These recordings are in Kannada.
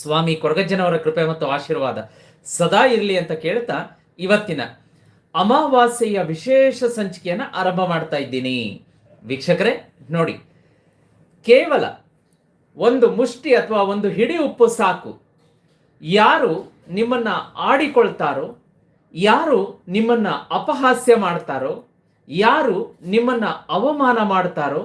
ಸ್ವಾಮಿ ಕೊರಗಜ್ಜನವರ ಕೃಪೆ ಮತ್ತು ಆಶೀರ್ವಾದ ಸದಾ ಇರಲಿ ಅಂತ ಕೇಳ್ತಾ ಇವತ್ತಿನ ಅಮಾವಾಸ್ಯೆಯ ವಿಶೇಷ ಸಂಚಿಕೆಯನ್ನು ಆರಂಭ ಮಾಡ್ತಾ ಇದ್ದೀನಿ. ವೀಕ್ಷಕರೇ, ನೋಡಿ, ಕೇವಲ ಒಂದು ಮುಷ್ಟಿ ಅಥವಾ ಒಂದು ಹಿಡಿ ಉಪ್ಪು ಸಾಕು. ಯಾರು ನಿಮ್ಮನ್ನ ಆಡಿಕೊಳ್ತಾರೋ, ಯಾರು ನಿಮ್ಮನ್ನ ಅಪಹಾಸ್ಯ ಮಾಡ್ತಾರೋ, ಯಾರು ನಿಮ್ಮನ್ನ ಅವಮಾನ ಮಾಡ್ತಾರೋ,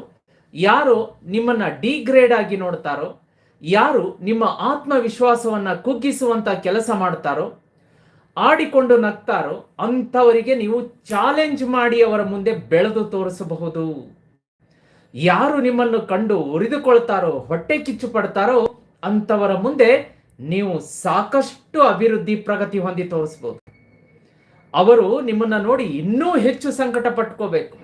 ಯಾರು ನಿಮ್ಮನ್ನ ಡಿಗ್ರೇಡ್ ಆಗಿ ನೋಡ್ತಾರೋ ಯಾರು ನಿಮ್ಮ ಆತ್ಮವಿಶ್ವಾಸವನ್ನು ಕುಗ್ಗಿಸುವಂತ ಕೆಲಸ ಮಾಡ್ತಾರೋ, ಆಡಿಕೊಂಡು ನಗ್ತಾರೋ, ಅಂಥವರಿಗೆ ನೀವು ಚಾಲೆಂಜ್ ಮಾಡಿ ಅವರ ಮುಂದೆ ಬೆಳೆದು ತೋರಿಸಬಹುದು. ಯಾರು ನಿಮ್ಮನ್ನು ಕಂಡು ಉರಿದುಕೊಳ್ತಾರೋ, ಹೊಟ್ಟೆ ಕಿಚ್ಚು ಪಡ್ತಾರೋ, ಅಂಥವರ ಮುಂದೆ ನೀವು ಸಾಕಷ್ಟು ಅಭಿವೃದ್ಧಿ ಪ್ರಗತಿ ಹೊಂದಿ ತೋರಿಸ್ಬೋದು ಅವರು ನಿಮ್ಮನ್ನ ನೋಡಿ ಇನ್ನೂ ಹೆಚ್ಚು ಸಂಕಟ ಪಟ್ಕೋಬೇಕು.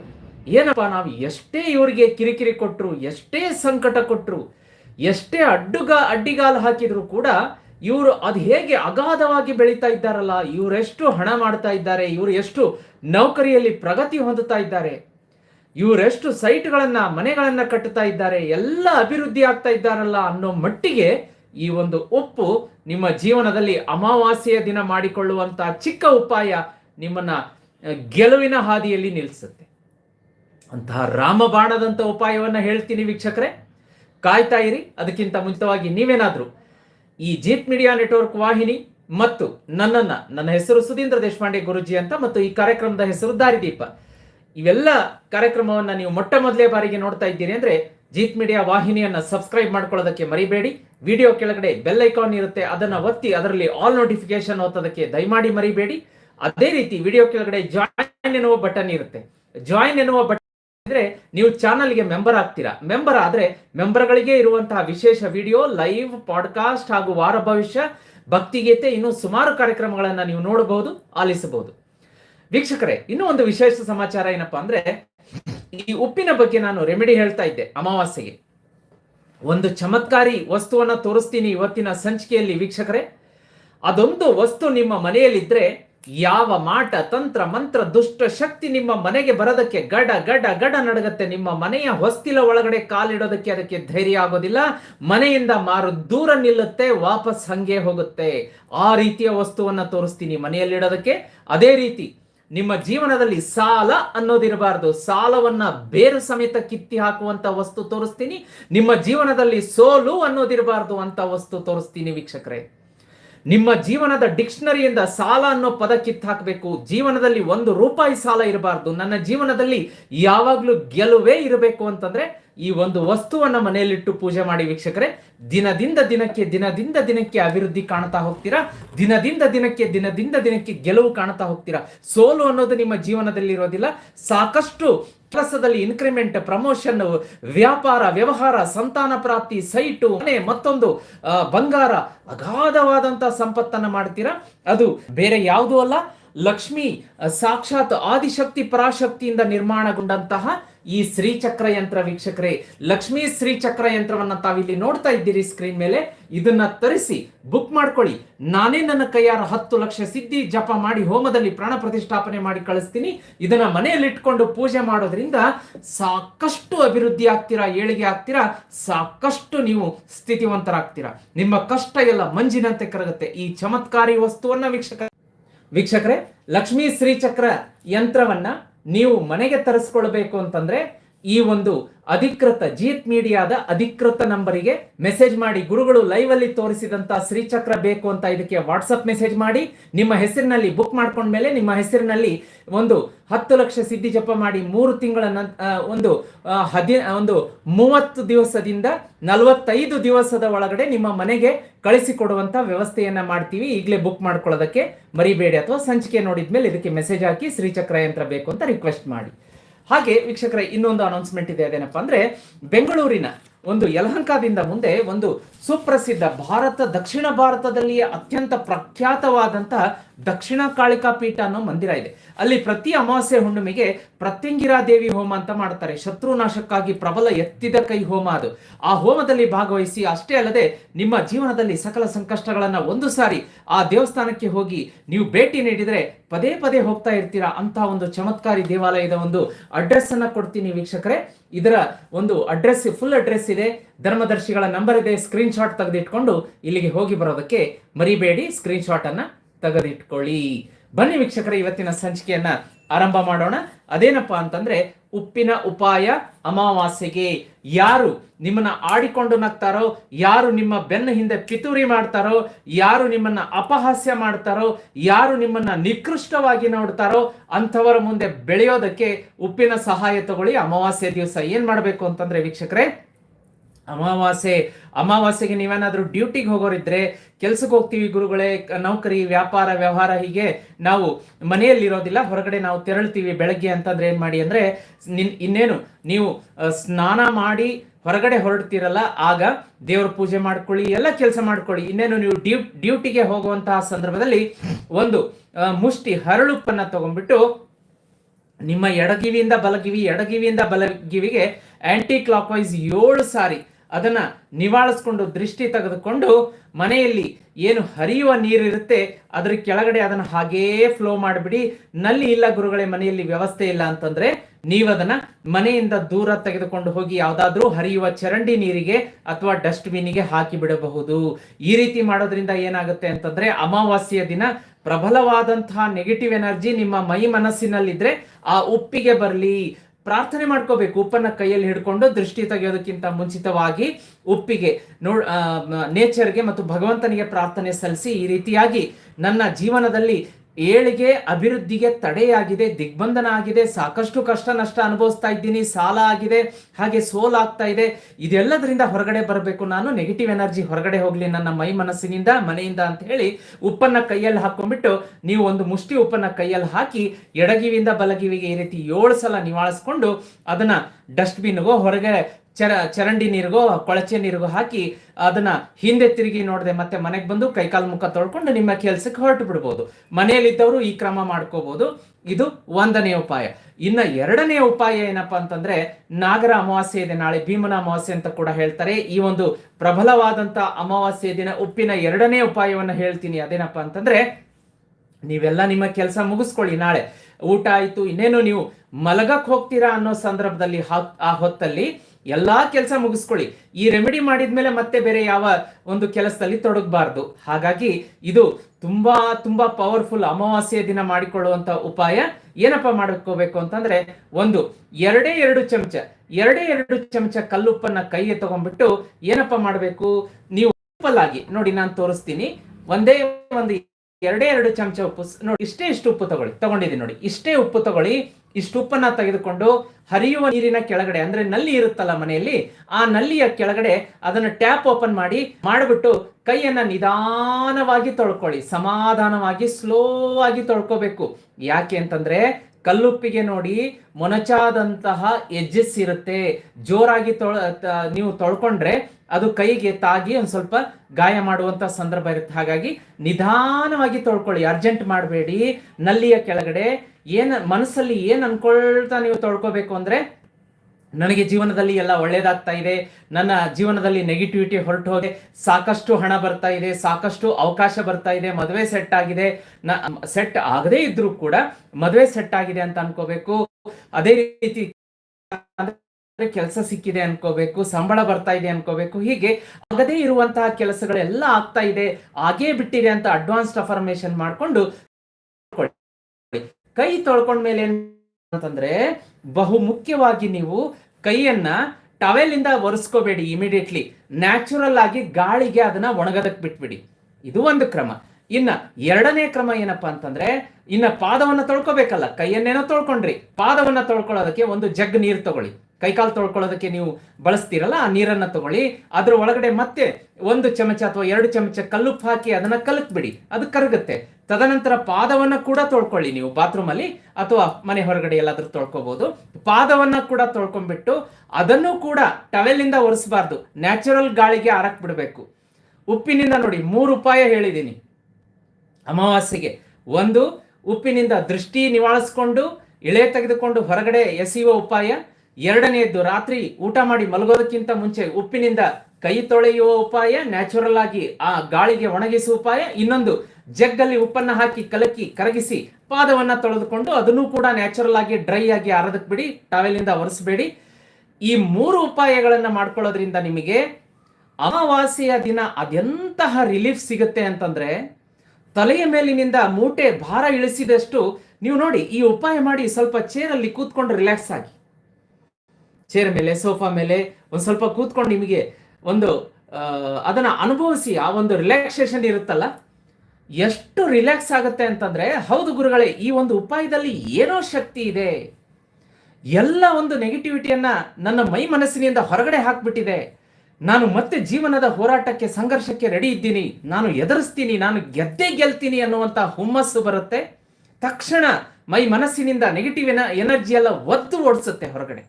ಏನಪ್ಪ, ನಾವು ಎಷ್ಟೇ ಇವರಿಗೆ ಕಿರಿಕಿರಿ ಕೊಟ್ಟರು ಎಷ್ಟೇ ಸಂಕಟ ಕೊಟ್ಟರು ಎಷ್ಟೇ ಅಡ್ಡುಗ, ಅಡ್ಡಿಗಾಲು ಹಾಕಿದ್ರು ಕೂಡ ಇವರು ಅದು ಹೇಗೆ ಅಗಾಧವಾಗಿ ಬೆಳೀತಾ ಇದ್ದಾರಲ್ಲ, ಇವರೆಷ್ಟು ಹಣ ಮಾಡ್ತಾ ಇದ್ದಾರೆ, ಇವರು ಎಷ್ಟು ನೌಕರಿಯಲ್ಲಿ ಪ್ರಗತಿ ಹೊಂದುತ್ತಾ ಇದ್ದಾರೆ, ಇವರೆಷ್ಟು ಸೈಟ್ಗಳನ್ನು, ಮನೆಗಳನ್ನು ಕಟ್ಟುತ್ತಾ ಇದ್ದಾರೆ, ಎಲ್ಲ ಅಭಿವೃದ್ಧಿ ಆಗ್ತಾ ಇದ್ದಾರಲ್ಲ ಅನ್ನೋ ಮಟ್ಟಿಗೆ ಈ ಒಂದು ಉಪ್ಪು ನಿಮ್ಮ ಜೀವನದಲ್ಲಿ ಅಮಾವಾಸ್ಯೆಯ ದಿನ ಮಾಡಿಕೊಳ್ಳುವಂತ ಚಿಕ್ಕ ಉಪಾಯ ನಿಮ್ಮನ್ನ ಗೆಲುವಿನ ಹಾದಿಯಲ್ಲಿ ನಿಲ್ಲಿಸುತ್ತೆ ಅಂತಹ ರಾಮಬಾಣದಂತ ಉಪಾಯವನ್ನ ಹೇಳ್ತೀನಿ ವೀಕ್ಷಕರೇ. ಕಾಯ್ತಾ ಇರಿ. ಅದಕ್ಕಿಂತ ಮುಂಚಿತವಾಗಿ ನೀವೇನಾದರೂ ಈ ಜೀತ್ ಮೀಡಿಯಾ ನೆಟ್ವರ್ಕ್ ವಾಹಿನಿ ಮತ್ತು ನನ್ನನ್ನ, ನನ್ನ ಹೆಸರು ಸುಧೀಂದ್ರ ದೇಶಪಾಂಡೆ ಗುರುಜಿ ಅಂತ ಮತ್ತು ಈ ಕಾರ್ಯಕ್ರಮದ ಹೆಸರು ದಾರಿದೀಪ. ಇವೆಲ್ಲ ಕಾರ್ಯಕ್ರಮವನ್ನ ನೀವು ಮೊಟ್ಟ ಮೊದಲೇ ಬಾರಿಗೆ ನೋಡ್ತಾ ಇದ್ದೀರಿ ಅಂದ್ರೆ ಜೀತ್ ಮೀಡಿಯಾ ವಾಹಿನಿಯನ್ನ ಸಬ್ಸ್ಕ್ರೈಬ್ ಮಾಡ್ಕೊಳ್ಳೋದಕ್ಕೆ ಮರಿಬೇಡಿ. ವಿಡಿಯೋ ಕೆಳಗಡೆ ಬೆಲ್ ಐಕಾನ್ ಇರುತ್ತೆ, ಅದನ್ನ ಒತ್ತಿ ಅದರಲ್ಲಿ ಆಲ್ ನೋಟಿಫಿಕೇಶನ್ ಓದೋದಕ್ಕೆ ದಯಮಾಡಿ ಮರಿಬೇಡಿ. ಅದೇ ರೀತಿ ವಿಡಿಯೋ ಕೆಳಗಡೆ ಜಾಯಿನ್ ಎನ್ನುವ ಬಟನ್ ಇರುತ್ತೆ. ಜಾಯಿನ್ ಎನ್ನುವ ಬಟನ್ ಇದ್ರೆ ನೀವು ಚಾನಲ್ಗೆ ಮೆಂಬರ್ ಆಗ್ತೀರಾ? ಮೆಂಬರ್ ಆದ್ರೆ ಮೆಂಬರ್ಗಳಿಗೆ ಇರುವಂತಹ ವಿಶೇಷ ವಿಡಿಯೋ, ಲೈವ್, ಪಾಡ್ಕಾಸ್ಟ್ ಹಾಗೂ ವಾರ ಭವಿಷ್ಯ ಭಕ್ತಿಗೀತೆ ಇನ್ನು ಸುಮಾರು ಕಾರ್ಯಕ್ರಮಗಳನ್ನ ನೀವು ನೋಡಬಹುದು ಆಲಿಸಬಹುದು. ವೀಕ್ಷಕರೇ, ಇನ್ನೂ ಒಂದು ವಿಶೇಷ ಸಮಾಚಾರ ಏನಪ್ಪಾ ಅಂದ್ರೆ, ಈ ಉಪ್ಪಿನ ಬಗ್ಗೆ ನಾನು ರೆಮಿಡಿ ಹೇಳ್ತಾ ಇದ್ದೆ ಅಮಾವಾಸ್ಯೆಗೆ. ಒಂದು ಚಮತ್ಕಾರಿ ವಸ್ತುವನ್ನ ತೋರಿಸ್ತೀನಿ ಇವತ್ತಿನ ಸಂಚಿಕೆಯಲ್ಲಿ ವೀಕ್ಷಕರೇ. ಅದೊಂದು ವಸ್ತು ನಿಮ್ಮ ಮನೆಯಲ್ಲಿದ್ರೆ ಯಾವ ಮಾಟ, ತಂತ್ರ, ಮಂತ್ರ, ದುಷ್ಟ ಶಕ್ತಿ ನಿಮ್ಮ ಮನೆಗೆ ಬರೋದಕ್ಕೆ ಗಡ ಗಡ ಗಡ ನಡಗತ್ತೆ. ನಿಮ್ಮ ಮನೆಯ ಹೊಸ್ತಿಲ ಒಳಗಡೆ ಕಾಲಿಡೋದಕ್ಕೆ ಅದಕ್ಕೆ ಧೈರ್ಯ ಆಗೋದಿಲ್ಲ. ಮನೆಯಿಂದ ಮಾರು ದೂರ ನಿಲ್ಲುತ್ತೆ, ವಾಪಸ್ ಹಂಗೆ ಹೋಗುತ್ತೆ. ಆ ರೀತಿಯ ವಸ್ತುವನ್ನ ತೋರಿಸ್ತೀನಿ ಮನೆಯಲ್ಲಿ ಇಡೋದಕ್ಕೆ. ಅದೇ ರೀತಿ ನಿಮ್ಮ ಜೀವನದಲ್ಲಿ ಸಾಲ ಅನ್ನೋದಿರಬಾರ್ದು. ಸಾಲವನ್ನ ಬೇರು ಸಮೇತ ಕಿತ್ತಿ ಹಾಕುವಂತ ವಸ್ತು ತೋರಿಸ್ತೀನಿ. ನಿಮ್ಮ ಜೀವನದಲ್ಲಿ ಸೋಲು ಅನ್ನೋದಿರಬಾರ್ದು ಅಂತ ವಸ್ತು ತೋರಿಸ್ತೀನಿ ವೀಕ್ಷಕರೇ. ನಿಮ್ಮ ಜೀವನದ ಡಿಕ್ಷನರಿಯಿಂದ ಸಾಲ ಅನ್ನೋ ಪದ ಕಿತ್ತು ಹಾಕಬೇಕು ಜೀವನದಲ್ಲಿ ಒಂದು ರೂಪಾಯಿ ಸಾಲ ಇರಬಾರ್ದು. ನನ್ನ ಜೀವನದಲ್ಲಿ ಯಾವಾಗಲೂ ಗೆಲುವೇ ಇರಬೇಕು ಅಂತಂದ್ರೆ ಈ ಒಂದು ವಸ್ತುವನ್ನ ಮನೆಯಲ್ಲಿಟ್ಟು ಪೂಜೆ ಮಾಡಿ ವೀಕ್ಷಕರೇ, ದಿನದಿಂದ ದಿನಕ್ಕೆ ದಿನದಿಂದ ದಿನಕ್ಕೆ ಅಭಿವೃದ್ಧಿ ಕಾಣ್ತಾ ಹೋಗ್ತೀರಾ? ದಿನದಿಂದ ದಿನಕ್ಕೆ ದಿನದಿಂದ ದಿನಕ್ಕೆ ಗೆಲುವು ಕಾಣ್ತಾ ಹೋಗ್ತೀರಾ? ಸೋಲು ಅನ್ನೋದು ನಿಮ್ಮ ಜೀವನದಲ್ಲಿ ಇರೋದಿಲ್ಲ ಸಾಕಷ್ಟು ಕೆಲಸದಲ್ಲಿ ಇನ್ಕ್ರಿಮೆಂಟ್ ಪ್ರಮೋಷನ್ ವ್ಯಾಪಾರ, ವ್ಯವಹಾರ, ಸಂತಾನ ಪ್ರಾಪ್ತಿ, ಸೈಟು, ಮನೆ, ಮತ್ತೊಂದು ಬಂಗಾರ ಅಗಾಧವಾದಂತಹ ಸಂಪತ್ತನ್ನ ಮಾಡ್ತೀರಾ? ಅದು ಬೇರೆ ಯಾವುದೂ ಅಲ್ಲ. ಲಕ್ಷ್ಮಿ ಸಾಕ್ಷಾತ್ ಆದಿಶಕ್ತಿ ಪರಾಶಕ್ತಿಯಿಂದ ನಿರ್ಮಾಣಗೊಂಡಂತಹ ಈ ಶ್ರೀಚಕ್ರ ಯಂತ್ರ ವೀಕ್ಷಕರೇ. ಲಕ್ಷ್ಮೀ ಶ್ರೀಚಕ್ರ ಯಂತ್ರವನ್ನ ತಾವಿಲ್ಲಿ ನೋಡ್ತಾ ಇದ್ದೀರಿ ಸ್ಕ್ರೀನ್ ಮೇಲೆ. ಇದನ್ನ ತರಿಸಿ, ಬುಕ್ ಮಾಡ್ಕೊಳ್ಳಿ. ನಾನೇ ನನ್ನ ಕೈಯಾರ ಹತ್ತು ಲಕ್ಷ ಸಿದ್ಧಿ ಜಪ ಮಾಡಿ ಹೋಮದಲ್ಲಿ ಪ್ರಾಣ ಪ್ರತಿಷ್ಠಾಪನೆ ಮಾಡಿ ಕಳಿಸ್ತೀನಿ. ಇದನ್ನ ಮನೆಯಲ್ಲಿ ಇಟ್ಕೊಂಡು ಪೂಜೆ ಮಾಡೋದ್ರಿಂದ ಸಾಕಷ್ಟು ಅಭಿವೃದ್ಧಿ ಆಗ್ತೀರಾ, ಏಳಿಗೆ ಆಗ್ತೀರಾ, ಸಾಕಷ್ಟು ನೀವು ಸ್ಥಿತಿವಂತರಾಗ್ತೀರಾ. ನಿಮ್ಮ ಕಷ್ಟ ಎಲ್ಲ ಮಂಜಿನಂತೆ ಕರಗುತ್ತೆ. ಈ ಚಮತ್ಕಾರಿ ವಸ್ತುವನ್ನ ವೀಕ್ಷಕ ವೀಕ್ಷಕರೇ ಲಕ್ಷ್ಮೀ ಶ್ರೀಚಕ್ರ ಯಂತ್ರವನ್ನ ನೀವು ಮನೆಗೆ ತರಿಸ್ಕೊಳ್ಬೇಕು ಅಂತಂದ್ರೆ ಈ ಒಂದು ಅಧಿಕೃತ, ಜೀತ್ ಮೀಡಿಯಾದ ಅಧಿಕೃತ ನಂಬರಿಗೆ ಮೆಸೇಜ್ ಮಾಡಿ, ಗುರುಗಳು ಲೈವ್ ಅಲ್ಲಿ ತೋರಿಸಿದಂತ ಶ್ರೀಚಕ್ರ ಬೇಕು ಅಂತ ಇದಕ್ಕೆ ವಾಟ್ಸಪ್ ಮೆಸೇಜ್ ಮಾಡಿ, ನಿಮ್ಮ ಹೆಸರಿನಲ್ಲಿ ಬುಕ್ ಮಾಡ್ಕೊಂಡ್ಮೇಲೆ ನಿಮ್ಮ ಹೆಸರಿನಲ್ಲಿ ಒಂದು ಹತ್ತು ಲಕ್ಷ ಸಿದ್ಧಿ ಜಪ ಮಾಡಿ, ಮೂರು ತಿಂಗಳ ಒಂದು ಹದಿ ಒಂದು ಮೂವತ್ತು ದಿವಸದಿಂದ ನಲವತ್ತೈದು ದಿವಸದ ಒಳಗಡೆ ನಿಮ್ಮ ಮನೆಗೆ ಕಳಿಸಿಕೊಡುವಂತ ವ್ಯವಸ್ಥೆಯನ್ನ ಮಾಡ್ತೀವಿ. ಈಗಲೇ ಬುಕ್ ಮಾಡ್ಕೊಳ್ಳೋದಕ್ಕೆ ಮರಿಬೇಡಿ ಅಥವಾ ಸಂಚಿಕೆ ನೋಡಿದ್ಮೇಲೆ ಇದಕ್ಕೆ ಮೆಸೇಜ್ ಹಾಕಿ ಶ್ರೀಚಕ್ರ ಯಂತ್ರ ಬೇಕು ಅಂತ ರಿಕ್ವೆಸ್ಟ್ ಮಾಡಿ. ಹಾಗೆ ವೀಕ್ಷಕರ ಇನ್ನೊಂದು ಅನೌನ್ಸ್ಮೆಂಟ್ ಇದೆ ಅದೇನಪ್ಪ ಅಂದ್ರೆ ಬೆಂಗಳೂರಿನ ಒಂದು ಯಲಹಂಕದಿಂದ ಮುಂದೆ ಒಂದು ಸುಪ್ರಸಿದ್ಧ ಭಾರತ, ದಕ್ಷಿಣ ಭಾರತದಲ್ಲಿ ಅತ್ಯಂತ ಪ್ರಖ್ಯಾತವಾದಂತಹ ದಕ್ಷಿಣ ಕಾಳಿಕಾ ಪೀಠ ಅನ್ನೋ ಮಂದಿರ ಇದೆ. ಅಲ್ಲಿ ಪ್ರತಿ ಅಮಾವಾಸ್ಯೆ ಹುಣ್ಣಿಮೆಗೆ ಪ್ರತ್ಯಂಗಿರಾ ದೇವಿ ಹೋಮ ಅಂತ ಮಾಡ್ತಾರೆ. ಶತ್ರುನಾಶಕ್ಕಾಗಿ ಪ್ರಬಲ ಎತ್ತಿದ ಕೈ ಹೋಮ ಅದು. ಆ ಹೋಮದಲ್ಲಿ ಭಾಗವಹಿಸಿ ಅಷ್ಟೇ ಅಲ್ಲದೆ ನಿಮ್ಮ ಜೀವನದಲ್ಲಿ ಸಕಲ ಸಂಕಷ್ಟಗಳನ್ನು ಒಂದು ಸಾರಿ ಆ ದೇವಸ್ಥಾನಕ್ಕೆ ಹೋಗಿ ನೀವು ಭೇಟಿ ನೀಡಿದರೆ ಪದೇ ಪದೇ ಹೋಗ್ತಾ ಇರ್ತೀರಾ ಅಂತ ಒಂದು ಚಮತ್ಕಾರಿ ದೇವಾಲಯದ ಒಂದು ಅಡ್ರೆಸ್ ಅನ್ನ ಕೊಡ್ತೀನಿ ವೀಕ್ಷಕರೇ. ಇದರ ಒಂದು ಅಡ್ರೆಸ್ ಫುಲ್ ಅಡ್ರೆಸ್ ಇದೆ. ಧರ್ಮದರ್ಶಿಗಳ ನಂಬರ್ ಇದೆ. ಸ್ಕ್ರೀನ್ ಶಾಟ್ ತೆಗೆದಿಟ್ಕೊಂಡು ಇಲ್ಲಿಗೆ ಹೋಗಿ ಬರೋದಕ್ಕೆ ಮರಿಬೇಡಿ. ಸ್ಕ್ರೀನ್ ಅನ್ನ ತೆಗೆದಿಟ್ಕೊಳ್ಳಿ. ಬನ್ನಿ ವೀಕ್ಷಕರ, ಇವತ್ತಿನ ಸಂಚಿಕೆಯನ್ನ ಆರಂಭ ಮಾಡೋಣ. ಅದೇನಪ್ಪ ಅಂತಂದ್ರೆ ಉಪ್ಪಿನ ಉಪಾಯ ಅಮಾವಾಸ್ಯೆಗೆ. ಯಾರು ನಿಮ್ಮನ್ನ ಆಡಿಕೊಂಡು ನಗ್ತಾರೋ, ಯಾರು ನಿಮ್ಮ ಬೆನ್ನ ಹಿಂದೆ ಪಿತೂರಿ ಮಾಡ್ತಾರೋ, ಯಾರು ನಿಮ್ಮನ್ನ ಅಪಹಾಸ್ಯ ಮಾಡ್ತಾರೋ, ಯಾರು ನಿಮ್ಮನ್ನ ನಿಕೃಷ್ಟವಾಗಿ ನೋಡ್ತಾರೋ, ಅಂಥವರ ಮುಂದೆ ಬೆಳೆಯೋದಕ್ಕೆ ಉಪ್ಪಿನ ಸಹಾಯ ತಗೊಳ್ಳಿ. ಅಮಾವಾಸ್ಯೆ ದಿವಸ ಏನ್ ಮಾಡಬೇಕು ಅಂತಂದ್ರೆ ವೀಕ್ಷಕರೇ ಅಮಾವಾಸ್ಯೆ, ಅಮಾವಾಸ್ಯೆಗೆ ನೀವೇನಾದರೂ ಡ್ಯೂಟಿಗೆ ಹೋಗೋರಿದ್ರೆ ಕೆಲ್ಸಕ್ಕೆ ಹೋಗ್ತೀವಿ ಗುರುಗಳೇ, ನೌಕರಿ, ವ್ಯಾಪಾರ, ವ್ಯವಹಾರ ಹೀಗೆ ನಾವು ಮನೆಯಲ್ಲಿ ಇರೋದಿಲ್ಲ, ಹೊರಗಡೆ ನಾವು ತೆರಳ್ತೀವಿ ಬೆಳಗ್ಗೆ ಅಂತಂದ್ರೆ ಏನು ಮಾಡಿ ಅಂದ್ರೆ ನಿನ್ ಇನ್ನೇನು, ನೀವು ಸ್ನಾನ ಮಾಡಿ ಹೊರಗಡೆ ಹೊರಡ್ತೀರಲ್ಲ, ಆಗ ದೇವ್ರ ಪೂಜೆ ಮಾಡ್ಕೊಳ್ಳಿ, ಎಲ್ಲ ಕೆಲಸ ಮಾಡ್ಕೊಳ್ಳಿ. ಇನ್ನೇನು ನೀವು ಡ್ಯೂ, ಡ್ಯೂಟಿಗೆ ಹೋಗುವಂತಹ ಸಂದರ್ಭದಲ್ಲಿ ಒಂದು ಮುಷ್ಟಿ, ಹರಳುಪ್ಪನ್ನ ತಗೊಂಡ್ಬಿಟ್ಟು ನಿಮ್ಮ ಎಡಗಿವಿಯಿಂದ ಬಲಗಿವಿ, ಎಡಗಿವಿಯಿಂದ ಬಲಗಿವಿಗೆ ಆಂಟಿ ಕ್ಲಾಕ್ ವೈಸ್ ಏಳು ಸಾರಿ ಅದನ್ನ ನಿವಾಳಿಸ್ಕೊಂಡು ದೃಷ್ಟಿ ತೆಗೆದುಕೊಂಡು ಮನೆಯಲ್ಲಿ ಏನು ಹರಿಯುವ ನೀರಿರುತ್ತೆ ಅದ್ರ ಕೆಳಗಡೆ ಅದನ್ನ ಹಾಗೇ ಫ್ಲೋ ಮಾಡಿಬಿಡಿ. ನಲ್ಲಿ ಇಲ್ಲ ಗುರುಗಳೇ, ಮನೆಯಲ್ಲಿ ವ್ಯವಸ್ಥೆ ಇಲ್ಲ ಅಂತಂದ್ರೆ ನೀವು ಅದನ್ನ ಮನೆಯಿಂದ ದೂರ ತೆಗೆದುಕೊಂಡು ಹೋಗಿ ಯಾವುದಾದ್ರೂ ಹರಿಯುವ ಚರಂಡಿ ನೀರಿಗೆ ಅಥವಾ ಡಸ್ಟ್ಬಿನ್ಗೆ ಹಾಕಿ ಬಿಡಬಹುದು. ಈ ರೀತಿ ಮಾಡೋದ್ರಿಂದ ಏನಾಗುತ್ತೆ ಅಂತಂದ್ರೆ ಅಮಾವಾಸ್ಯೆಯ ದಿನ ಪ್ರಬಲವಾದಂತಹ ನೆಗೆಟಿವ್ ಎನರ್ಜಿ ನಿಮ್ಮ ಮೈ ಮನಸ್ಸಿನಲ್ಲಿದ್ರೆ ಆ ಉಪ್ಪಿಗೆ ಬರಲಿ ಪ್ರಾರ್ಥನೆ ಮಾಡ್ಕೋಬೇಕು. ಉಪ್ಪನ್ನ ಕೈಯಲ್ಲಿ ಹಿಡ್ಕೊಂಡು ದೃಷ್ಟಿ ತೆಗೆಯೋದಕ್ಕಿಂತ ಮುಂಚಿತವಾಗಿ ಉಪ್ಪಿಗೆ ನೋ ನೇಚರ್ಗೆ ಮತ್ತು ಭಗವಂತನಿಗೆ ಪ್ರಾರ್ಥನೆ ಸಲ್ಲಿಸಿ ಈ ರೀತಿಯಾಗಿ ನನ್ನ ಜೀವನದಲ್ಲಿ ಏಳಿಗೆ ಅಭಿವೃದ್ಧಿಗೆ ತಡೆಯಾಗಿದೆ, ದಿಗ್ಬಂಧನ ಆಗಿದೆ, ಸಾಕಷ್ಟು ಕಷ್ಟ ನಷ್ಟ ಅನುಭವಿಸ್ತಾ ಇದ್ದೀನಿ, ಸಾಲ ಆಗಿದೆ, ಹಾಗೆ ಸೋಲಾಗ್ತಾ ಇದೆ. ಇದೆಲ್ಲದರಿಂದ ಹೊರಗಡೆ ಬರಬೇಕು. ನಾನು ನೆಗೆಟಿವ್ ಎನರ್ಜಿ ಹೊರಗಡೆ ಹೋಗ್ಲಿ ನನ್ನ ಮೈ ಮನಸ್ಸಿನಿಂದ, ಮನೆಯಿಂದ ಅಂತ ಹೇಳಿ ಉಪ್ಪನ್ನ ಕೈಯಲ್ಲಿ ಹಾಕೊಂಡ್ಬಿಟ್ಟು ನೀವು ಒಂದು ಮುಷ್ಟಿ ಉಪ್ಪನ್ನ ಕೈಯಲ್ಲಿ ಹಾಕಿ ಎಡಗಿವಿಯಿಂದ ಬಲಗಿವಿಗೆ ಈ ರೀತಿ ಏಳು ಸಲ ನಿವಾಳಿಸ್ಕೊಂಡು ಅದನ್ನ ಡಸ್ಟ್ಬಿನ್ಗೋ ಹೊರಗೆ ಚರ ಚರಂಡಿ ನೀರಿಗೋ, ಕೊಳಚೆ ನೀರಿಗೋ ಹಾಕಿ ಅದನ್ನ ಹಿಂದೆ ತಿರುಗಿ ನೋಡದೆ ಮತ್ತೆ ಮನೆಗೆ ಬಂದು ಕೈಕಾಲು ಮುಖ ತೊಳ್ಕೊಂಡು ನಿಮ್ಮ ಕೆಲಸಕ್ಕೆ ಹೊರಟು ಬಿಡ್ಬೋದು. ಮನೆಯಲ್ಲಿದ್ದವರು ಈ ಕ್ರಮ ಮಾಡ್ಕೋಬಹುದು ಇದು ಒಂದನೇ ಉಪಾಯ. ಇನ್ನ ಎರಡನೇ ಉಪಾಯ ಏನಪ್ಪ ಅಂತಂದ್ರೆ, ನಾಗರ ಅಮಾವಾಸ್ಯೆ ಇದೆ, ನಾಳೆ ಭೀಮನ ಅಮಾವಾಸ್ಯೆ ಅಂತ ಕೂಡ ಹೇಳ್ತಾರೆ. ಈ ಒಂದು ಪ್ರಬಲವಾದಂತ ಅಮಾವಾಸ್ಯೆ ದಿನ ಉಪ್ಪಿನ ಎರಡನೇ ಉಪಾಯವನ್ನ ಹೇಳ್ತೀನಿ. ಅದೇನಪ್ಪ ಅಂತಂದ್ರೆ, ನೀವೆಲ್ಲ ನಿಮ್ಮ ಕೆಲಸ ಮುಗಿಸ್ಕೊಳ್ಳಿ ನಾಳೆ. ಊಟ ಆಯ್ತು, ಇನ್ನೇನು ನೀವು ಮಲಗಕ್ ಹೋಗ್ತೀರಾ ಅನ್ನೋ ಸಂದರ್ಭದಲ್ಲಿ ಆ ಹೊತ್ತಲ್ಲಿ ಎಲ್ಲಾ ಕೆಲಸ ಮುಗಿಸ್ಕೊಳ್ಳಿ. ಈ ರೆಮಿಡಿ ಮಾಡಿದ್ಮೇಲೆ ಮತ್ತೆ ಬೇರೆ ಯಾವ ಒಂದು ಕೆಲಸದಲ್ಲಿ ತೊಡಗಬಾರ್ದು. ಹಾಗಾಗಿ ಇದು ತುಂಬಾ ತುಂಬಾ ಪವರ್ಫುಲ್ ಅಮಾವಾಸ್ಯೆ ದಿನ ಮಾಡಿಕೊಳ್ಳುವಂತ ಉಪಾಯ ಏನಪ್ಪ ಮಾಡ್ಕೋಬೇಕು ಅಂತಂದ್ರೆ ಒಂದು, ಎರಡೇ ಎರಡು ಚಮಚ, ಎರಡೇ ಎರಡು ಚಮಚ ಕಲ್ಲುಪ್ಪನ್ನ ಕೈಗೆ ತಗೊಂಡ್ಬಿಟ್ಟು ಏನಪ್ಪ ಮಾಡಬೇಕು? ನೀವು ಸಿಂಪಲ್ ನೋಡಿ ನಾನು ತೋರಿಸ್ತೀನಿ, ಒಂದೇ ಒಂದು ಎರಡೇ ಎರಡು ಚಮಚ ಉಪ್ಪು ನೋಡಿ, ಇಷ್ಟೇ ಇಷ್ಟು ಉಪ್ಪು ತಗೊಳ್ಳಿ, ತಗೊಂಡಿದ್ದೀನಿ ನೋಡಿ, ಇಷ್ಟೇ ಉಪ್ಪು ತಗೊಳ್ಳಿ, ಇಷ್ಟು ಉಪ್ಪನ್ನ ತೆಗೆದುಕೊಂಡು ಹರಿಯುವ ನೀರಿನ ಕೆಳಗಡೆ, ಅಂದ್ರೆ ನಲ್ಲಿ ಇರುತ್ತಲ್ಲ ಮನೆಯಲ್ಲಿ, ಆ ನಲ್ಲಿಯ ಕೆಳಗಡೆ ಅದನ್ನ ಟ್ಯಾಪ್ ಓಪನ್ ಮಾಡಿ, ಮಾಡಿಬಿಟ್ಟು ಕೈಯನ್ನ ನಿಧಾನವಾಗಿ ತೊಳ್ಕೊಳ್ಳಿ, ಸಮಾಧಾನವಾಗಿ, ಸ್ಲೋ ಆಗಿ ತೊಳ್ಕೋಬೇಕು. ಯಾಕೆ ಅಂತಂದ್ರೆ ಕಲ್ಲುಪ್ಪಿಗೆ ನೋಡಿ ಮೊನಚಾದಂತಹ ಎಜ್ಜಸ್ ಇರುತ್ತೆ. ಜೋರಾಗಿ ತೊಳ ನೀವು ತೊಳ್ಕೊಂಡ್ರೆ ಅದು ಕೈಗೆ ತಾಗಿ ಒಂದ್ ಸ್ವಲ್ಪ ಗಾಯ ಮಾಡುವಂತ ಸಂದರ್ಭ ಇರುತ್ತೆ. ಹಾಗಾಗಿ ನಿಧಾನವಾಗಿ ತೊಳ್ಕೊಳ್ಳಿ ಅರ್ಜೆಂಟ್ ಮಾಡಬೇಡಿ. ನಲ್ಲಿಯ ಕೆಳಗಡೆ ಏನ್ ಮನಸ್ಸಲ್ಲಿ ಏನ್ ಅನ್ಕೊಳ್ತಾ ನೀವು ತೊಳ್ಕೊಬೇಕು ಅಂದ್ರೆ ನನಗೆ ಜೀವನದಲ್ಲಿ ಎಲ್ಲ ಒಳ್ಳೇದಾಗ್ತಾ ಇದೆ, ನನ್ನ ಜೀವನದಲ್ಲಿ ನೆಗೆಟಿವಿಟಿ ಹೊರಟು ಸಾಕಷ್ಟು ಹಣ ಬರ್ತಾ ಇದೆ, ಸಾಕಷ್ಟು ಅವಕಾಶ ಬರ್ತಾ ಇದೆ, ಮದುವೆ ಸೆಟ್ ಆಗಿದೆ. ಸೆಟ್ ಆಗದೇ ಇದ್ರೂ ಕೂಡ ಮದುವೆ ಸೆಟ್ ಆಗಿದೆ ಅಂತ ಅನ್ಕೋಬೇಕು. ಅದೇ ರೀತಿ ಕೆಲಸ ಸಿಕ್ಕಿದೆ ಅನ್ಕೋಬೇಕು, ಸಂಬಳ ಬರ್ತಾ ಇದೆ ಅನ್ಕೋಬೇಕು, ಹೀಗೆ ಆಗದೇ ಇರುವಂತಹ ಕೆಲಸಗಳೆಲ್ಲ ಆಗ್ತಾ ಇದೆ ಆಗೇ ಬಿಟ್ಟಿದೆ ಅಂತ ಅಡ್ವಾನ್ಸ್ಡ್ ಅಫರ್ಮೇಶನ್ ಮಾಡ್ಕೊಂಡು ಕೈ ತೊಳ್ಕೊಂಡ ಮೇಲೆ ಅಂತಂದ್ರೆ ಬಹು ಮುಖ್ಯವಾಗಿ ನೀವು ಕೈಯನ್ನ ಟವೆಲ್ ಇಂದ ಒರೆಸ್ಕೋಬೇಡಿ ಇಮಿಡಿಯೇಟ್ಲಿ ನ್ಯಾಚುರಲ್ ಆಗಿ ಗಾಳಿಗೆ ಅದನ್ನ ಒಣಗದಕ್ ಬಿಟ್ಬಿಡಿ. ಇದು ಒಂದು ಕ್ರಮ. ಇನ್ನ ಎರಡನೇ ಕ್ರಮ ಏನಪ್ಪಾ ಅಂತಂದ್ರೆ, ಇನ್ನ ಪಾದವನ್ನ ತೊಳ್ಕೊಬೇಕಲ್ಲ, ಕೈಯನ್ನೇನೋ ತೊಳ್ಕೊಂಡ್ರಿ. ಪಾದವನ್ನ ತೊಳ್ಕೊಳ್ಳೋದಕ್ಕೆ ಒಂದು ಜಗ್ ನೀರು ತಗೊಳ್ಳಿ. ಕೈಕಾಲು ತೊಳ್ಕೊಳ್ಳೋದಕ್ಕೆ ನೀವು ಬಳಸ್ತೀರಲ್ಲ, ಆ ನೀರನ್ನ ತಗೊಳ್ಳಿ. ಅದ್ರ ಒಳಗಡೆ ಮತ್ತೆ ಒಂದು ಚಮಚ ಅಥವಾ ಎರಡು ಚಮಚ ಕಲ್ಲುಪ್ಪು ಹಾಕಿ ಅದನ್ನ ಕಲಕ್ಬಿಡಿ, ಅದು ಕರಗುತ್ತೆ. ತದನಂತರ ಪಾದವನ್ನ ಕೂಡ ತೊಳ್ಕೊಳ್ಳಿ ನೀವು ಬಾತ್ರೂಮ್ ಅಲ್ಲಿ ಅಥವಾ ಮನೆ ಹೊರಗಡೆ ಎಲ್ಲಾದ್ರೂ ತೊಳ್ಕೊಬಹುದು ಪಾದವನ್ನ ಕೂಡ ತೊಳ್ಕೊಂಡ್ಬಿಟ್ಟು ಅದನ್ನು ಕೂಡ ಟವೆಲಿಂದ ಒರೆಸಬಾರ್ದು, ನ್ಯಾಚುರಲ್ ಗಾಳಿಗೆ ಹಾರಕ್ ಬಿಡಬೇಕು. ಉಪ್ಪಿನಿಂದ ನೋಡಿ, ಮೂರು ಉಪಾಯ ಹೇಳಿದ್ದೀನಿ ಅಮಾವಾಸ್ಯೆಗೆ. ಒಂದು, ಉಪ್ಪಿನಿಂದ ದೃಷ್ಟಿ ನಿವಾಳಿಸ್ಕೊಂಡು, ಇಳೆ ತೆಗೆದುಕೊಂಡು ಹೊರಗಡೆ ಎಸೆಯುವ ಉಪಾಯ. ಎರಡನೆಯದ್ದು, ರಾತ್ರಿ ಊಟ ಮಾಡಿ ಮಲಗೋದಕ್ಕಿಂತ ಮುಂಚೆ ಉಪ್ಪಿನಿಂದ ಕೈ ತೊಳೆಯುವ ಉಪಾಯ. ನ್ಯಾಚುರಲ್ ಆಗಿ ಆ ಗಾಳಿಗೆ ಒಣಗಿಸುವ ಉಪಾಯ. ಇನ್ನೊಂದು, ಜಗ್ಗಲ್ಲಿ ಉಪ್ಪನ್ನ ಹಾಕಿ ಕಲಕಿ, ಕರಗಿಸಿ ಪಾದವನ್ನ ತೊಳೆದುಕೊಂಡು ಅದನ್ನು ಕೂಡ ನ್ಯಾಚುರಲ್ ಆಗಿ ಡ್ರೈ ಆಗಿ ಆರದಕ್ಕೆ ಬಿಡಿ ಟವೆಲಿಂದ ಒರೆಸಬೇಡಿ. ಈ ಮೂರು ಉಪಾಯಗಳನ್ನು ಮಾಡ್ಕೊಳ್ಳೋದ್ರಿಂದ ನಿಮಗೆ ಅಮಾವಾಸ್ಯೆಯ ದಿನ ಅದೆಂತಹ ರಿಲೀಫ್ ಸಿಗುತ್ತೆ ಅಂತಂದ್ರೆ ತಲೆಯ ಮೇಲಿನಿಂದ ಮೂಟೆ ಭಾರ ಇಳಿಸಿದಷ್ಟು ನೀವು ನೋಡಿ, ಈ ಉಪಾಯ ಮಾಡಿ ಸ್ವಲ್ಪ ಚೇರಲ್ಲಿ ಕೂತ್ಕೊಂಡು ರಿಲ್ಯಾಕ್ಸ್ ಆಗಿ. ಚೇರ್ ಮೇಲೆ ಸೋಫಾ ಮೇಲೆ ಒಂದು ಸ್ವಲ್ಪ ಕೂತ್ಕೊಂಡು ನಿಮಗೆ ಒಂದು ಅದನ್ನು ಅನುಭವಿಸಿ, ಆ ಒಂದು ರಿಲ್ಯಾಕ್ಸೇಷನ್ ಇರುತ್ತಲ್ಲ? ಎಷ್ಟು ರಿಲ್ಯಾಕ್ಸ್ ಆಗುತ್ತೆ ಅಂತಂದ್ರೆ, ಹೌದು ಗುರುಗಳೇ, ಈ ಒಂದು ಉಪಾಯದಲ್ಲಿ ಏನೋ ಶಕ್ತಿ ಇದೆ. ಎಲ್ಲ ಒಂದು ನೆಗೆಟಿವಿಟಿಯನ್ನು ನನ್ನ ಮೈ ಮನಸ್ಸಿನಿಂದ ಹೊರಗಡೆ ಹಾಕ್ಬಿಟ್ಟಿದೆ. ನಾನು ಮತ್ತೆ ಜೀವನದ ಹೋರಾಟಕ್ಕೆ ಸಂಘರ್ಷಕ್ಕೆ ರೆಡಿ ಇದ್ದೀನಿ. ನಾನು ಎದುರಿಸ್ತೀನಿ, ನಾನು ಗೆದ್ದೇ ಗೆಲ್ತೀನಿ ಅನ್ನುವಂಥ ಹುಮ್ಮಸ್ಸು ಬರುತ್ತೆ. ತಕ್ಷಣ ಮೈ ಮನಸ್ಸಿನಿಂದ ನೆಗೆಟಿವ್ ಎನರ್ಜಿ ಎಲ್ಲ ಒತ್ತು ಓಡಿಸುತ್ತೆ ಹೊರಗಡೆ.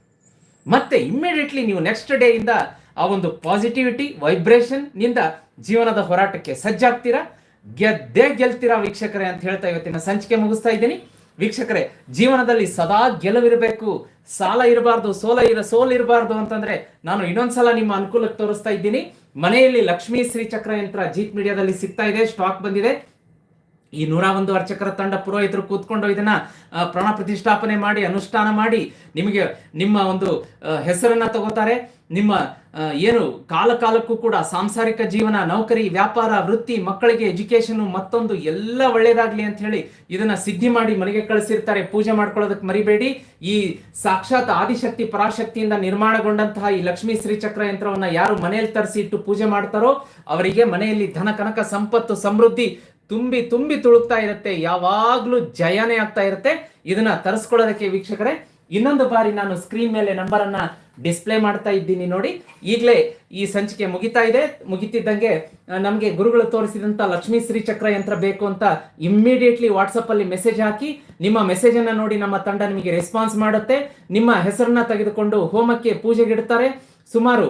ಮತ್ತೆ ಇಮ್ಮಿಡಿಯೇಟ್ಲಿ ನೀವು ನೆಕ್ಸ್ಟ್ ಡೇ ಇಂದ ಆ ಒಂದು ಪಾಸಿಟಿವಿಟಿ ವೈಬ್ರೇಷನ್ನಿಂದ ಜೀವನದ ಹೋರಾಟಕ್ಕೆ ಸಜ್ಜಾಗ್ತೀರಾ? ಗೆದ್ದೇ ಗೆಲ್ತೀರಾ ವೀಕ್ಷಕರೇ ಅಂತ ಹೇಳ್ತಾ ಇವತ್ತಿನ ಸಂಚಿಕೆ ಮುಗಿಸ್ತಾ ಇದ್ದೀನಿ. ವೀಕ್ಷಕರೇ, ಜೀವನದಲ್ಲಿ ಸದಾ ಗೆಲುವಿರಬೇಕು. ಸಾಲ ಇರಬಾರ್ದು, ಸೋಲ ಇರ, ಸೋಲ್ ಇರಬಾರ್ದು ಅಂತಂದ್ರೆ ನಾನು ಇನ್ನೊಂದ್ಸಲ ನಿಮ್ಮ ಅನುಕೂಲಕ್ಕೆ ತೋರಿಸ್ತಾ ಇದ್ದೀನಿ. ಮನೆಯಲ್ಲಿ ಲಕ್ಷ್ಮೀ ಶ್ರೀ ಚಕ್ರ ಯಂತ್ರ ಜೀತ್ ಮೀಡಿಯಾದಲ್ಲಿ ಸಿಗ್ತಾ ಇದೆ, ಸ್ಟಾಕ್ ಬಂದಿದೆ. ಈ ನೂರ ಒಂದು ಅರ್ಚಕರ ತಂಡ ಪುರೋಹಿತರು ಕೂತ್ಕೊಂಡು ಇದನ್ನ ಪ್ರಾಣ ಪ್ರತಿಷ್ಠಾಪನೆ ಮಾಡಿ, ಅನುಷ್ಠಾನ ಮಾಡಿ ನಿಮಗೆ ನಿಮ್ಮ ಒಂದು ಹೆಸರನ್ನ ತಗೋತಾರೆ. ನಿಮ್ಮ ಏನು ಕಾಲ ಕಾಲಕ್ಕೂ ಕೂಡ ಸಾಂಸಾರಿಕ ಜೀವನ, ನೌಕರಿ, ವ್ಯಾಪಾರ, ವೃತ್ತಿ, ಮಕ್ಕಳಿಗೆ ಎಜುಕೇಶನ್ ಮತ್ತೊಂದು ಎಲ್ಲ ಒಳ್ಳೇದಾಗ್ಲಿ ಅಂತ ಹೇಳಿ ಇದನ್ನ ಸಿದ್ಧಿ ಮಾಡಿ ಮನೆಗೆ ಕಳಿಸಿರ್ತಾರೆ. ಪೂಜೆ ಮಾಡ್ಕೊಳ್ಳೋದಕ್ಕೆ ಮರಿಬೇಡಿ. ಈ ಸಾಕ್ಷಾತ್ ಆದಿಶಕ್ತಿ, ಪರಾಶಕ್ತಿಯಿಂದ ನಿರ್ಮಾಣಗೊಂಡಂತಹ ಈ ಲಕ್ಷ್ಮೀ ಶ್ರೀ ಚಕ್ರ ಯಂತ್ರವನ್ನ ಯಾರು ಮನೆಯಲ್ಲಿ ತರಿಸಿ ಇಟ್ಟು ಪೂಜೆ ಮಾಡ್ತಾರೋ ಅವರಿಗೆ ಮನೆಯಲ್ಲಿ ಧನ ಕನಕ ಸಂಪತ್ತು ಸಮೃದ್ಧಿ ತುಂಬಿ ತುಂಬಿ ತುಳುಕ್ತಾ ಇರುತ್ತೆ. ಯಾವಾಗ್ಲೂ ಜಯನೇ ಆಗ್ತಾ ಇರುತ್ತೆ. ಇದನ್ನ ತರಿಸ್ಕೊಳ್ಳೋದಕ್ಕೆ ವೀಕ್ಷಕರೇ, ಇನ್ನೊಂದು ಬಾರಿ ನಾನು ಸ್ಕ್ರೀನ್ ಮೇಲೆ ನಂಬರ್ ಡಿಸ್ಪ್ಲೇ ಮಾಡ್ತಾ ಇದ್ದೀನಿ ನೋಡಿ. ಈಗಲೇ ಈ ಸಂಚಿಕೆ ಮುಗಿತಾ ಇದೆ. ಮುಗಿತಿದ್ದಂಗೆ ನಮಗೆ ಗುರುಗಳು ತೋರಿಸಿದಂತ ಲಕ್ಷ್ಮೀ ಶ್ರೀ ಚಕ್ರ ಯಂತ್ರ ಬೇಕು ಅಂತ ಇಮ್ಮಿಡಿಯೇಟ್ಲಿ ವಾಟ್ಸಪ್ಪಲ್ಲಿ ಮೆಸೇಜ್ ಹಾಕಿ, ನಿಮ್ಮ ಮೆಸೇಜ್ ಅನ್ನ ನೋಡಿ ನಮ್ಮ ತಂಡ ನಿಮಗೆ ರೆಸ್ಪಾನ್ಸ್ ಮಾಡುತ್ತೆ. ನಿಮ್ಮ ಹೆಸರನ್ನ ತೆಗೆದುಕೊಂಡು ಹೋಮಕ್ಕೆ ಪೂಜೆಗಿಡ್ತಾರೆ. ಸುಮಾರು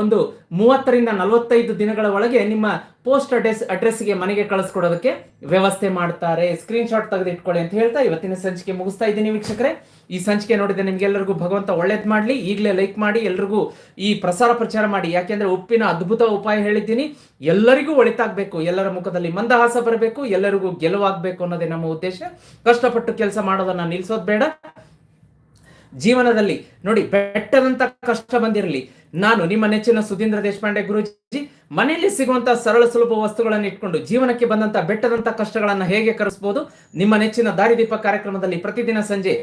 ಒಂದು ಮೂವತ್ತರಿಂದ ನಲವತ್ತೈದು ದಿನಗಳ ಒಳಗೆ ನಿಮ್ಮ ಪೋಸ್ಟ್ ಅಡ್ರೆಸ್ ಅಡ್ರೆಸ್ಗೆ ಮನೆಗೆ ಕಳಿಸ್ಕೊಡೋದಕ್ಕೆ ವ್ಯವಸ್ಥೆ ಮಾಡ್ತಾರೆ. ಸ್ಕ್ರೀನ್ಶಾಟ್ ತೆಗೆದು ಇಟ್ಕೊಳ್ಳಿ ಅಂತ ಹೇಳ್ತಾ ಇವತ್ತಿನ ಸಂಚಿಕೆ ಮುಗಿಸ್ತಾ ಇದ್ದೀನಿ ವೀಕ್ಷಕರೇ. ಈ ಸಂಚಿಕೆ ನೋಡಿದ್ರೆ ನಿಮ್ಗೆಲ್ಲರಿಗೂ ಭಗವಂತ ಒಳ್ಳೇದ್ ಮಾಡ್ಲಿ, ಈಗಲೇ ಲೈಕ್ ಮಾಡಿ, ಎಲ್ರಿಗೂ ಈ ಪ್ರಸಾರ ಪ್ರಚಾರ ಮಾಡಿ. ಯಾಕೆಂದ್ರೆ ಉಪ್ಪಿನ ಅದ್ಭುತ ಉಪಾಯ ಹೇಳಿದ್ದೀನಿ. ಎಲ್ಲರಿಗೂ ಒಳಿತಾಗ್ಬೇಕು, ಎಲ್ಲರ ಮುಖದಲ್ಲಿ ಮಂದಹಾಸ ಬರಬೇಕು, ಎಲ್ಲರಿಗೂ ಗೆಲುವಾಗಬೇಕು ಅನ್ನೋದೇ ನಮ್ಮ ಉದ್ದೇಶ. ಕಷ್ಟಪಟ್ಟು ಕೆಲಸ ಮಾಡೋದನ್ನ ನಿಲ್ಸೋದ್ ಬೇಡ. ಜೀವನದಲ್ಲಿ ನೋಡಿ, ಬೆಟ್ಟದಂತ ಕಷ್ಟ ಬಂದಿರಲಿ. ನಾನು ನಿಮ್ಮ ನೆಚ್ಚಿನ ಸುಧೀಂದ್ರ ದೇಶಪಾಂಡೆ ಗುರುಜಿ, ಮನೆಯಲ್ಲಿ ಸಿಗುವಂತಹ ಸರಳ ಸುಲಭ ವಸ್ತುಗಳನ್ನು ಇಟ್ಕೊಂಡು ಜೀವನಕ್ಕೆ ಬಂದಂತ ಬೆಟ್ಟದಂತ ಕಷ್ಟಗಳನ್ನ ಹೇಗೆ ಕರೆಸಬಹುದು ನಿಮ್ಮ ನೆಚ್ಚಿನ ದಾರಿದೀಪ ಕಾರ್ಯಕ್ರಮದಲ್ಲಿ ಪ್ರತಿದಿನ ಸಂಜೆ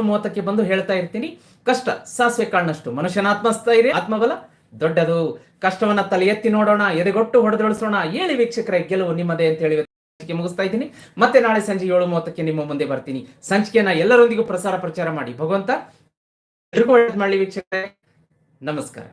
ಮೂವತ್ತಕ್ಕೆ ಬಂದು ಹೇಳ್ತಾ ಇರ್ತೀನಿ. ಕಷ್ಟ, ಸಾಸಿವೆ ಕಾಣಷ್ಟು ಮನುಷ್ಯನ ಆತ್ಮಸ್ಥೈರ್ಯ, ಆತ್ಮಬಲ ದೊಡ್ಡದು. ಕಷ್ಟವನ್ನ ತಲೆ ಎತ್ತಿ ನೋಡೋಣ, ಎದೆಗೊಟ್ಟು ಹೊಡೆದೊಳಿಸೋಣ ಹೇಳಿ ವೀಕ್ಷಕರೇ, ಗೆಲುವು ನಿಮ್ಮದೇ ಅಂತ ಹೇಳಿ ಮುಗಿಸ್ತಾ ಇದ್ದೀನಿ. ಮತ್ತೆ ನಾಳೆ ಸಂಜೆ ಏಳು ಮೂವತ್ತಕ್ಕೆ ನಿಮ್ಮ ಮುಂದೆ ಬರ್ತೀನಿ. ಸಂಚಿಕೆಯನ್ನ ಎಲ್ಲರೊಂದಿಗೂ ಪ್ರಸಾರ ಪ್ರಚಾರ ಮಾಡಿ. ಭಗವಂತ ಮಾಡ್ಲಿ ವೀಕ್ಷಕರೇ. ನಮಸ್ಕಾರ.